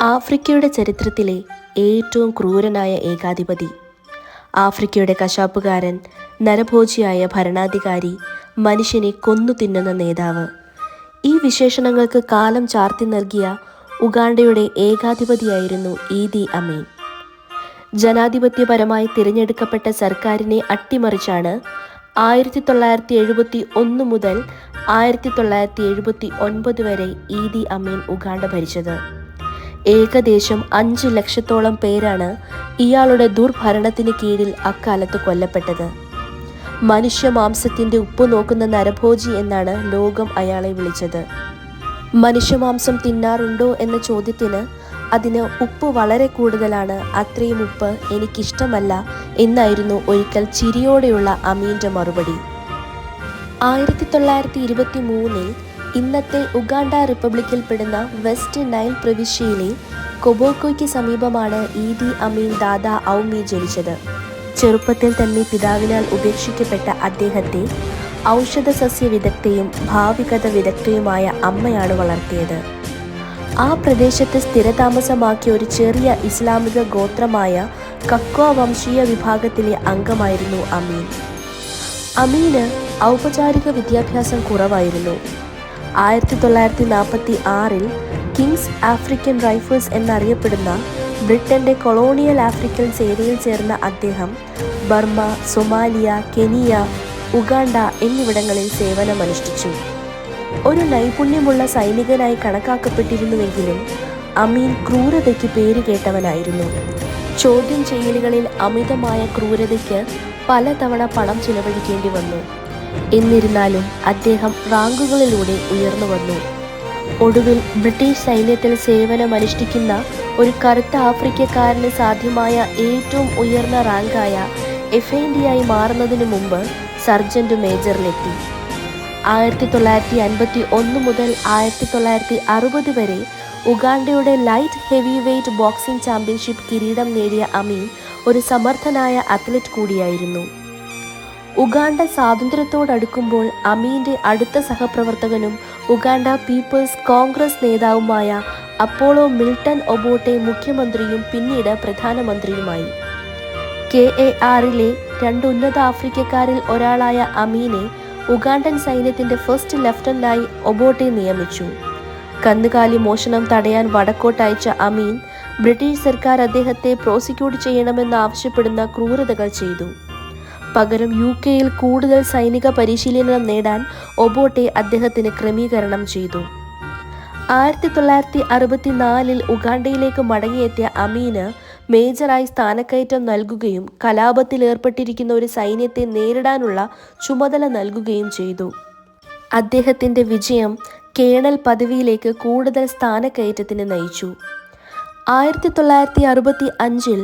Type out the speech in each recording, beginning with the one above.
ആഫ്രിക്കയുടെ ചരിത്രത്തിലെ ഏറ്റവും ക്രൂരനായ ഏകാധിപതി. ആഫ്രിക്കയുടെ കശാപ്പുകാരൻ നരഭോജിയായ ഭരണാധികാരി മനുഷ്യനെ കൊന്നു തിന്നുന്ന നേതാവ്. ഈ വിശേഷണങ്ങൾക്ക് കാലം ചാർത്തി നൽകിയ ഉഗാണ്ടയുടെ ഏകാധിപതിയായിരുന്നു ഈദി അമീൻ. ജനാധിപത്യപരമായി തിരഞ്ഞെടുക്കപ്പെട്ട സർക്കാരിനെ അട്ടിമറിച്ചാണ് ആയിരത്തി തൊള്ളായിരത്തി എഴുപത്തി ഒന്ന് മുതൽ ആയിരത്തി തൊള്ളായിരത്തി എഴുപത്തി ഒൻപത് വരെ ഈദി അമീൻ ഉഗാണ്ട ഭരിച്ചത്. ഏകദേശം അഞ്ച് ലക്ഷത്തോളം പേരാണ് ഇയാളുടെ ദുർഭരണത്തിന് കീഴിൽ അക്കാലത്ത് കൊല്ലപ്പെട്ടത്. മനുഷ്യ മാംസത്തിന്റെ ഉപ്പ് നോക്കുന്ന നരഭോജി എന്നാണ് ലോകം അയാളെ വിളിച്ചത്. മനുഷ്യമാംസം തിന്നാറുണ്ടോ എന്ന ചോദ്യത്തിന് അതിന് ഉപ്പ് വളരെ കൂടുതലാണ് അത്രയും ഉപ്പ് എനിക്കിഷ്ടമല്ല എന്നായിരുന്നു ഒരിക്കൽ ചിരിയോടെയുള്ള അമീന്റെ മറുപടി. ആയിരത്തി തൊള്ളായിരത്തി ഇരുപത്തി മൂന്നിൽ ഇന്നത്തെ ഉഗാണ്ട റിപ്പബ്ലിക്കിൽ പെടുന്ന വെസ്റ്റ് നൈൽ പ്രവിശ്യയിലെ കൊബോക്കോയ്ക്ക് സമീപമാണ് ഈദി അമീൻ ദാദ ഔമി ജനിച്ചത്. ചെറുപ്പത്തിൽ തന്നെ പിതാവിനാൽ ഉപേക്ഷിക്കപ്പെട്ട അദ്ദേഹത്തെ ഔഷധ സസ്യ വിദഗ്ധയും ഭാവികത വിദഗ്ധയുമായ അമ്മയാണ് വളർത്തിയത്. ആ പ്രദേശത്ത് സ്ഥിരതാമസമാക്കിയ ഒരു ചെറിയ ഇസ്ലാമിക ഗോത്രമായ കക്വ വംശീയ വിഭാഗത്തിലെ അംഗമായിരുന്നു അമീൻ. അമീന് ഔപചാരിക വിദ്യാഭ്യാസം കുറവായിരുന്നു. ആയിരത്തി തൊള്ളായിരത്തി നാൽപ്പത്തി ആറിൽ കിങ്സ് ആഫ്രിക്കൻ റൈഫിൾസ് എന്നറിയപ്പെടുന്ന ബ്രിട്ടന്റെ കൊളോണിയൽ ആഫ്രിക്കൻ സേനയിൽ ചേർന്ന അദ്ദേഹം ബർമ്മ സൊമാലിയ കെനിയ ഉഗാണ്ട എന്നിവിടങ്ങളിൽ സേവനമനുഷ്ഠിച്ചു. ഒരു നൈപുണ്യമുള്ള സൈനികനായി കണക്കാക്കപ്പെട്ടിരുന്നുവെങ്കിലും അമീൻ ക്രൂരതയ്ക്ക് പേരുകേട്ടവനായിരുന്നു ചോദ്യം ചെയ്യലുകളിൽ അമിതമായ ക്രൂരതയ്ക്ക് പലതവണ പണം ചിലവഴിക്കേണ്ടി വന്നു. എന്നിരുന്നാലും അദ്ദേഹം റാങ്കുകളിലൂടെ ഉയർന്നു വന്നു. ഒടുവിൽ ബ്രിട്ടീഷ് സൈന്യത്തിൽ സേവനമനുഷ്ഠിക്കുന്ന ഒരു കറുത്ത ആഫ്രിക്കക്കാരന് സാധ്യമായ ഏറ്റവും ഉയർന്ന റാങ്കായ എഫേൻഡിയായി മാറുന്നതിന് മുമ്പ് സർജന്റ് മേജറിലെത്തി. ആയിരത്തി തൊള്ളായിരത്തി അൻപത്തി ഒന്ന് മുതൽ ആയിരത്തി തൊള്ളായിരത്തി അറുപത് വരെ ഉഗാണ്ടയുടെ light heavy weight boxing championship കിരീടം നേടിയ അമീൻ ഒരു സമർത്ഥനായ അത്ലറ്റ് കൂടിയായിരുന്നു. ഉഗാണ്ട സ്വാതന്ത്ര്യത്തോടടുക്കുമ്പോൾ അമീന്റെ അടുത്ത സഹപ്രവർത്തകനും ഉഗാണ്ട പീപ്പിൾസ് കോൺഗ്രസ് നേതാവുമായ അപ്പോളോ മിൽട്ടൺ ഒബോട്ടെ മുഖ്യമന്ത്രിയും പിന്നീട് പ്രധാനമന്ത്രിയുമായി. കെ എ ആറിലെ രണ്ട് ഉന്നത ആഫ്രിക്കക്കാരിൽ ഒരാളായ അമീനെ ഉഗാണ്ടൻ സൈന്യത്തിന്റെ ഫസ്റ്റ് ലെഫ്റ്റനന്റായി ഒബോട്ടെ നിയമിച്ചു. കന്നുകാലി മോഷണം തടയാൻ വടക്കോട്ടയച്ച അമീൻ ബ്രിട്ടീഷ് സർക്കാർ അദ്ദേഹത്തെ പ്രോസിക്യൂട്ട് ചെയ്യണമെന്ന് ആവശ്യപ്പെടുന്ന ക്രൂരതകൾ ചെയ്തു. പകരം യു കെയിൽ കൂടുതൽ സൈനിക പരിശീലനം നേടാൻ ഒബോട്ടെ അദ്ദേഹത്തിന് ക്രമീകരണം ചെയ്തു. ആയിരത്തി തൊള്ളായിരത്തി അറുപത്തിനാലിൽ ഉഗാണ്ടയിലേക്ക് മടങ്ങിയെത്തിയ അമീന് മേജറായി സ്ഥാനക്കയറ്റം നൽകുകയും കലാപത്തിൽ ഏർപ്പെട്ടിരിക്കുന്ന ഒരു സൈന്യത്തെ നേരിടാനുള്ള ചുമതല നൽകുകയും ചെയ്തു. അദ്ദേഹത്തിന്റെ വിജയം കേണൽ പദവിയിലേക്ക് കൂടുതൽ സ്ഥാനക്കയറ്റത്തിന് നയിച്ചു. ആയിരത്തി തൊള്ളായിരത്തി അറുപത്തി അഞ്ചിൽ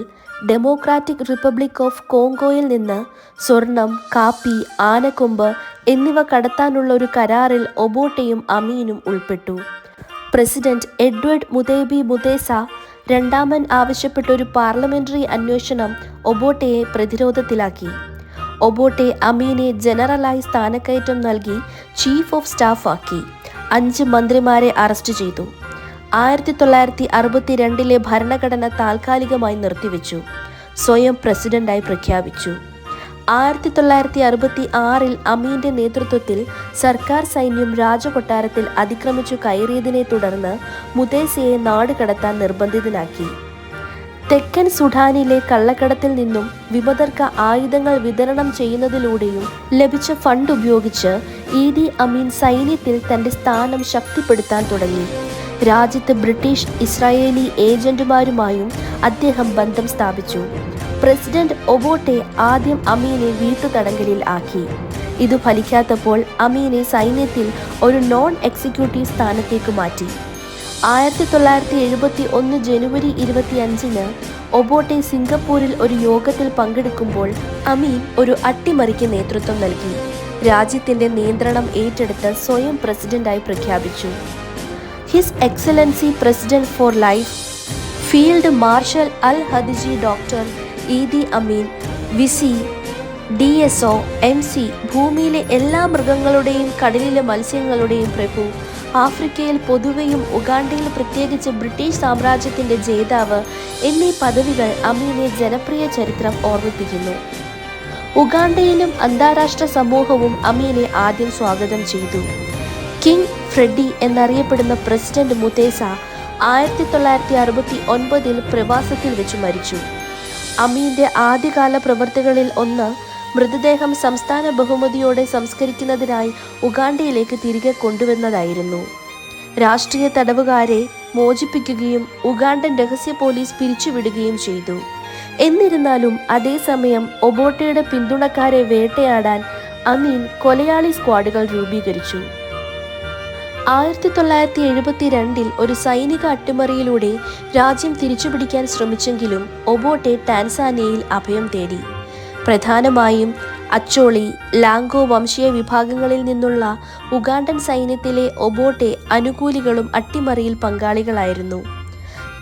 ഡെമോക്രാറ്റിക് റിപ്പബ്ലിക് ഓഫ് കോങ്കോയിൽ നിന്ന് സ്വർണം കാപ്പി ആനക്കൊമ്പ് എന്നിവ കടത്താനുള്ള ഒരു കരാറിൽ ഒബോട്ടയും അമീനും ഉൾപ്പെട്ടു. പ്രസിഡന്റ് എഡ്വേർഡ് മുതേബി മുതേസ രണ്ടാമൻ ആവശ്യപ്പെട്ട ഒരു പാർലമെന്ററി അന്വേഷണം ഒബോട്ടയെ പ്രതിരോധത്തിലാക്കി. ഒബോട്ടെ അമീനെ ജനറലായി സ്ഥാനക്കയറ്റം നൽകി ചീഫ് ഓഫ് സ്റ്റാഫ് ആക്കി അഞ്ച് മന്ത്രിമാരെ അറസ്റ്റ് ചെയ്തു. ആയിരത്തി തൊള്ളായിരത്തി അറുപത്തിരണ്ടിലെ ഭരണഘടന താൽക്കാലികമായി നിർത്തിവെച്ചു. സ്വയം പ്രസിഡന്റായി പ്രഖ്യാപിച്ചു. ആയിരത്തി തൊള്ളായിരത്തി അറുപത്തി ആറിൽ അമീന്റെ നേതൃത്വത്തിൽ സർക്കാർ സൈന്യം രാജകൊട്ടാരത്തിൽ അതിക്രമിച്ചു കയറിയതിനെ തുടർന്ന് മുതേസയെ നാടുകടത്താൻ നിർബന്ധിതനാക്കി. തെക്കൻ സുഡാനിലെ കള്ളക്കടത്തിൽ നിന്നും വിമതർക്ക് ആയുധങ്ങൾ വിതരണം ചെയ്യുന്നതിലൂടെയും ലഭിച്ച ഫണ്ട് ഉപയോഗിച്ച് ഇ ഡി അമീൻ സൈന്യത്തിൽ തന്റെ സ്ഥാനം ശക്തിപ്പെടുത്താൻ തുടങ്ങി. രാജ്യത്ത് ബ്രിട്ടീഷ് ഇസ്രായേലി ഏജന്റുമാരുമായും അദ്ദേഹം ബന്ധം സ്ഥാപിച്ചു. പ്രസിഡന്റ് ഒബോട്ടെ ആദ്യം അമീനെ വീട്ടുതടങ്കലിൽ ആക്കി. ഇത് ഫലിക്കാത്തപ്പോൾ അമീനെ സൈന്യത്തിൽ ഒരു നോൺ എക്സിക്യൂട്ടീവ് സ്ഥാനത്തേക്ക് മാറ്റി. ആയിരത്തി തൊള്ളായിരത്തി എഴുപത്തി ഒന്ന് ജനുവരി ഇരുപത്തിയഞ്ചിന് ഒബോട്ടെ സിംഗപ്പൂരിൽ ഒരു യോഗത്തിൽ പങ്കെടുക്കുമ്പോൾ അമീൻ ഒരു അട്ടിമറിക്ക് നേതൃത്വം നൽകി. രാജ്യത്തിന്റെ നിയന്ത്രണം ഏറ്റെടുത്ത് സ്വയം പ്രസിഡന്റായി പ്രഖ്യാപിച്ചു. His excellency president for life field marshal Al Hadji doctor Idi Amin VC D S O M C ഭൂമിയിലെ എല്ലാ മൃഗങ്ങളുടെയും കടലിലെ മത്സ്യങ്ങളുടെയും പ്രഭു ആഫ്രിക്കയിൽ പൊതുവെയും ഉഗാണ്ടയിൽ പ്രത്യേകിച്ച് ബ്രിട്ടീഷ് സാമ്രാജ്യത്തിന്റെ ജേതാവ് എന്നീ പദവികൾ അമീനെ ജനപ്രിയ ചരിത്രം ഓർമ്മിപ്പിക്കുന്നു. ഉഗാണ്ടയിലും അന്താരാഷ്ട്ര സമൂഹവും അമീനെ ആദ്യം സ്വാഗതം ചെയ്തു. കിങ് ഫ്രെഡി എന്നറിയപ്പെടുന്ന പ്രസിഡന്റ് മുതേസ ആയിരത്തി തൊള്ളായിരത്തി അറുപത്തി ഒൻപതിൽ പ്രവാസത്തിൽ വെച്ച് മരിച്ചു. അമീന്റെ ആദ്യകാല പ്രവൃത്തികളിൽ ഒന്ന് മൃതദേഹം സംസ്ഥാന ബഹുമതിയോടെ സംസ്കരിക്കുന്നതിനായി ഉഗാണ്ടയിലേക്ക് തിരികെ കൊണ്ടുവന്നതായിരുന്നു. രാഷ്ട്രീയ തടവുകാരെ മോചിപ്പിക്കുകയും ഉഗാണ്ടൻ രഹസ്യ പോലീസ് പിരിച്ചുവിടുകയും ചെയ്തു. എന്നിരുന്നാലും അതേസമയം ഒബോട്ടയുടെ പിന്തുണക്കാരെ വേട്ടയാടാൻ അമീൻ കൊലയാളി സ്ക്വാഡുകൾ രൂപീകരിച്ചു. ആയിരത്തി തൊള്ളായിരത്തി എഴുപത്തി രണ്ടിൽ ഒരു സൈനിക അട്ടിമറിയിലൂടെ രാജ്യം തിരിച്ചുപിടിക്കാൻ ശ്രമിച്ചെങ്കിലും ഒബോട്ടെ ടാൻസാനിയയിൽ അഭയം തേടി. പ്രധാനമായും അച്ചോളി ലാംഗോ വംശീയ വിഭാഗങ്ങളിൽ നിന്നുള്ള ഉഗാണ്ടൻ സൈന്യത്തിലെ ഒബോട്ടെ അനുകൂലികളും അട്ടിമറിയിൽ പങ്കാളികളായിരുന്നു.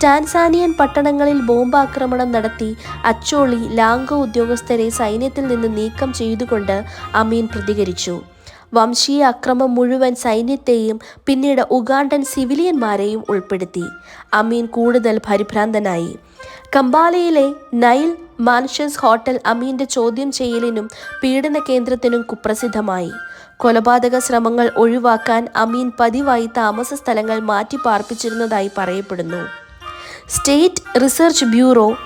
ടാൻസാനിയൻ പട്ടണങ്ങളിൽ ബോംബാക്രമണം നടത്തി അച്ചോളി ലാംഗോ ഉദ്യോഗസ്ഥരെ സൈന്യത്തിൽ നിന്ന് നീക്കം ചെയ്തുകൊണ്ട് അമീൻ പ്രതികരിച്ചു. വംശീയ അക്രമം മുഴുവൻ സൈന്യത്തെയും പിന്നീട് ഉഗാണ്ടൻ സിവിലിയന്മാരെയും ഉൾപ്പെടുത്തി. അമീൻ കൂടുതൽ പരിഭ്രാന്തനായി. കമ്പാലയിലെ നൈൽ മാൻഷൻസ് ഹോട്ടൽ അമീന്റെ ചോദ്യം ചെയ്യലിനും പീഡന കേന്ദ്രത്തിനും കുപ്രസിദ്ധമായി. കൊലപാതക ശ്രമങ്ങൾ ഒഴിവാക്കാൻ അമീൻ പതിവായി താമസ സ്ഥലങ്ങൾ മാറ്റി പാർപ്പിച്ചിരുന്നതായി പറയപ്പെടുന്നു. State research bureau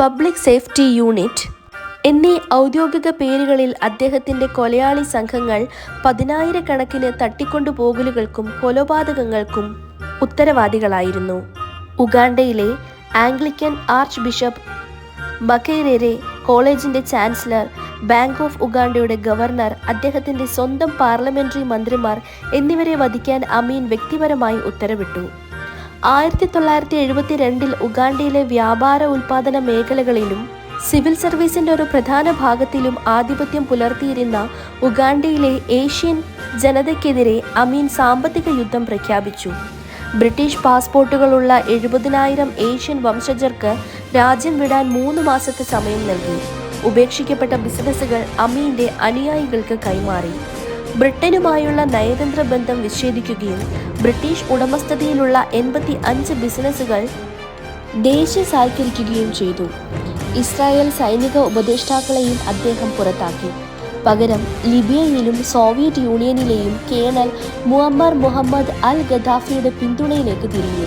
public safety unit എന്നീ ഔദ്യോഗിക പേരുകളിൽ അദ്ദേഹത്തിന്റെ കൊലയാളി സംഘങ്ങൾ പതിനായിരക്കണക്കിന് തട്ടിക്കൊണ്ടുപോകലുകൾക്കും കൊലപാതകങ്ങൾക്കും ഉത്തരവാദികളായിരുന്നു. ഉഗാണ്ടയിലെ ആംഗ്ലിക്കൻ ആർച്ച് ബിഷപ്പ് മക്കേരേരെ കോളേജിന്റെ ചാൻസലർ ബാങ്ക് ഓഫ് ഉഗാണ്ടയുടെ ഗവർണർ അദ്ദേഹത്തിന്റെ സ്വന്തം പാർലമെന്ററി മന്ത്രിമാർ എന്നിവരെ വധിക്കാൻ അമീൻ വ്യക്തിപരമായി ഉത്തരവിട്ടു. ആയിരത്തി തൊള്ളായിരത്തി എഴുപത്തിരണ്ടിൽ ഉഗാണ്ടയിലെ വ്യാപാര ഉൽപാദന മേഖലകളിലും സിവിൽ സർവീസിന്റെ ഒരു പ്രധാന ഭാഗത്തിലും ആധിപത്യം പുലർത്തിയിരുന്ന ഉഗാണ്ടയിലെ ഏഷ്യൻ ജനതയ്ക്കെതിരെ അമീൻ സാമ്പത്തിക യുദ്ധം പ്രഖ്യാപിച്ചു. ബ്രിട്ടീഷ് പാസ്പോർട്ടുകളുള്ള എഴുപതിനായിരം ഏഷ്യൻ വംശജർക്ക് രാജ്യം വിടാൻ മൂന്ന് മാസത്തെ സമയം നൽകി. ഉപേക്ഷിക്കപ്പെട്ട ബിസിനസ്സുകൾ അമീന്റെ അനുയായികൾക്ക് കൈമാറി. ബ്രിട്ടനുമായുള്ള നയതന്ത്ര ബന്ധം വിച്ഛേദിക്കുകയും ബ്രിട്ടീഷ് ഉടമസ്ഥതയിലുള്ള എൺപത്തി അഞ്ച് ബിസിനസ്സുകൾ ദേശസാൽക്കരിക്കുകയും ചെയ്തു. ഇസ്രായേൽ സൈനിക ഉപദേഷ്ടാക്കളെയും അദ്ദേഹം പുറത്താക്കി. പകരം ലിബിയയിലും സോവിയറ്റ് യൂണിയനിലെയും കേണൽ മുഹമ്മർ മുഹമ്മദ് അൽ ഗദാഫിയുടെ പിന്തുണയിലേക്ക് തിരിഞ്ഞു.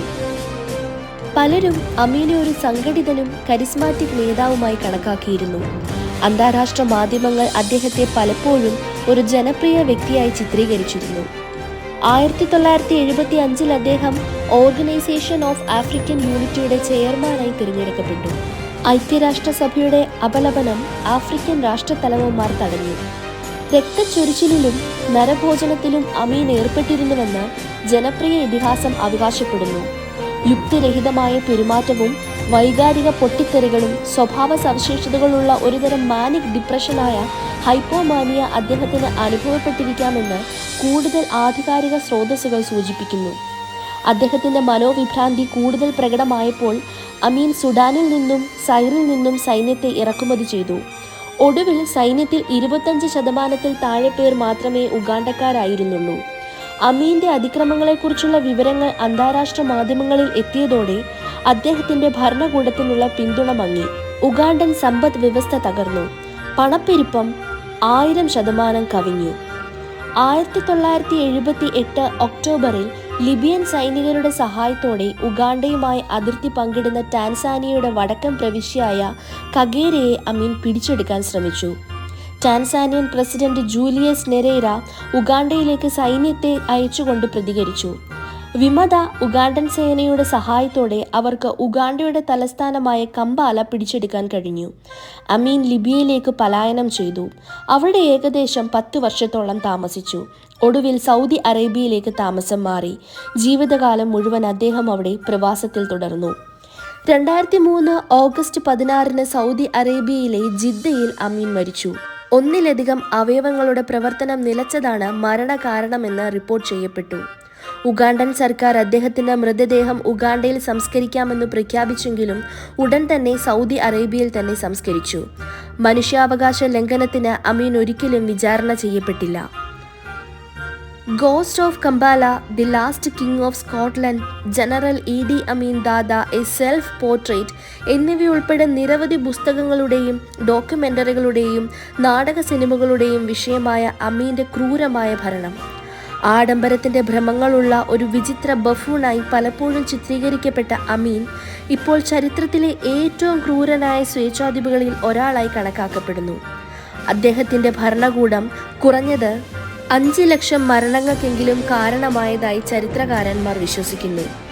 പലരും അമീനെ ഒരു സംഘടിതനും കരിസ്മാറ്റിക് നേതാവുമായി കണക്കാക്കിയിരുന്നു. അന്താരാഷ്ട്ര മാധ്യമങ്ങൾ അദ്ദേഹത്തെ പലപ്പോഴും ഒരു ജനപ്രിയ വ്യക്തിയായി ചിത്രീകരിച്ചിരുന്നു. ആയിരത്തി തൊള്ളായിരത്തി എഴുപത്തി അഞ്ചിൽ അദ്ദേഹം ഓർഗനൈസേഷൻ ഓഫ് ആഫ്രിക്കൻ യൂണിറ്റിയുടെ ചെയർമാനായി തിരഞ്ഞെടുക്കപ്പെട്ടു. ഐക്യരാഷ്ട്രസഭയുടെ അപലപനം ആഫ്രിക്കൻ രാഷ്ട്രത്തലവന്മാർ തടഞ്ഞു. രക്തച്ചൊരിച്ചിലിലും നരഭോജനത്തിലും അമീൻ ഏർപ്പെട്ടിരുന്നുവെന്ന് ജനപ്രിയ ഇതിഹാസം അവകാശപ്പെടുന്നു. യുക്തിരഹിതമായ പെരുമാറ്റവും വൈകാരിക പൊട്ടിത്തെറികളും സ്വഭാവ സവിശേഷതകളുള്ള ഒരുതരം മാനിക് ഡിപ്രഷനായ ഹൈപ്പോമാനിയ അദ്ദേഹത്തിന് അനുഭവപ്പെട്ടിരിക്കാമെന്ന് കൂടുതൽ ആധികാരിക സ്രോതസ്സുകൾ സൂചിപ്പിക്കുന്നു. അദ്ദേഹത്തിന്റെ മനോവിഭ്രാന്തി കൂടുതൽ പ്രകടമായപ്പോൾ അമീൻ സുഡാനിൽ നിന്നും സൈറിൽ നിന്നും സൈന്യത്തെ ഇറക്കുമതി ചെയ്തു. ഒടുവിൽ സൈന്യത്തിൽ ഇരുപത്തഞ്ച് ശതമാനത്തിൽ താഴെ പേർ മാത്രമേ ഉഗാണ്ടക്കാരായിരുന്നുള്ളൂ. അമീന്റെ അതിക്രമങ്ങളെക്കുറിച്ചുള്ള വിവരങ്ങൾ അന്താരാഷ്ട്ര മാധ്യമങ്ങളിൽ എത്തിയതോടെ അദ്ദേഹത്തിന്റെ ഭരണകൂടത്തിനുള്ള പിന്തുണ മങ്ങി. ഉഗാണ്ടൻ സമ്പദ് വ്യവസ്ഥ തകർന്നു. പണപ്പെരുപ്പം ആയിരം ശതമാനം കവിഞ്ഞു. ആയിരത്തി തൊള്ളായിരത്തി എഴുപത്തി എട്ട് ഒക്ടോബറിൽ ലിബിയൻ സൈനികരുടെ സഹായത്തോടെ ഉഗാണ്ടയുമായി അതിർത്തി പങ്കിടുന്ന ടാൻസാനിയയുടെ വടക്കൻ പ്രവിശ്യയായ കഗേരയെ അമീൻ പിടിച്ചെടുക്കാൻ ശ്രമിച്ചു. ടാൻസാനിയൻ പ്രസിഡന്റ് ജൂലിയസ് നെരേര ഉഗാണ്ടയിലേക്ക് സൈന്യത്തെ അയച്ചുകൊണ്ട് പ്രതികരിച്ചു. വിമത ഉഗാണ്ടൻ സേനയുടെ സഹായത്തോടെ അവർക്ക് ഉഗാണ്ടയുടെ തലസ്ഥാനമായ കമ്പാല പിടിച്ചെടുക്കാൻ കഴിഞ്ഞു. അമീൻ ലിബിയയിലേക്ക് പലായനം ചെയ്തു. അവിടെ ഏകദേശം പത്ത് വർഷത്തോളം താമസിച്ചു. ഒടുവിൽ സൗദി അറേബ്യയിലേക്ക് താമസം മാറി. ജീവിതകാലം മുഴുവൻ അദ്ദേഹം അവിടെ പ്രവാസത്തിൽ തുടർന്നു. രണ്ടായിരത്തി മൂന്ന് ഓഗസ്റ്റ് പതിനാറിന് സൗദി അറേബ്യയിലെ ജിദ്ദയിൽ അമീൻ മരിച്ചു. ഒന്നിലധികം അവയവങ്ങളുടെ പ്രവർത്തനം നിലച്ചതാണ് മരണകാരണമെന്ന് റിപ്പോർട്ട് ചെയ്യപ്പെട്ടു. ഉഗാണ്ടൻ സർക്കാർ അദ്ദേഹത്തിന്റെ മൃതദേഹം ഉഗാണ്ടയിൽ സംസ്കരിക്കാമെന്ന് പ്രഖ്യാപിച്ചെങ്കിലും ഉടൻ തന്നെ സൗദി അറേബ്യയിൽ തന്നെ സംസ്കരിച്ചു. മനുഷ്യാവകാശ ലംഘനത്തിന് അമീൻ ഒരിക്കലും വിചാരണ ചെയ്യപ്പെട്ടില്ല. Ghost of Kampala the last king of Scotland general E D Amin Dada a self portrait എന്നിവയുൾപ്പെടെ നിരവധി പുസ്തകങ്ങളുടെയും ഡോക്യുമെന്ററികളുടെയും നാടക സിനിമകളുടെയും വിഷയമായ അമീന്റെ ക്രൂരമായ ഭരണം. ആഡംബരത്തിന്റെ ഭ്രമങ്ങളുള്ള ഒരു വിചിത്ര ബഫൂണായി പലപ്പോഴും ചിത്രീകരിക്കപ്പെട്ട അമീൻ ഇപ്പോൾ ചരിത്രത്തിലെ ഏറ്റവും ക്രൂരനായ സ്വേച്ഛാധിപതികളിൽ ഒരാളായി കണക്കാക്കപ്പെടുന്നു. അദ്ദേഹത്തിന്റെ ഭരണകൂടം കുറഞ്ഞത് അഞ്ച് ലക്ഷം മരണങ്ങൾക്കെങ്കിലും കാരണമായതായി ചരിത്രകാരന്മാർ വിശ്വസിക്കുന്നു.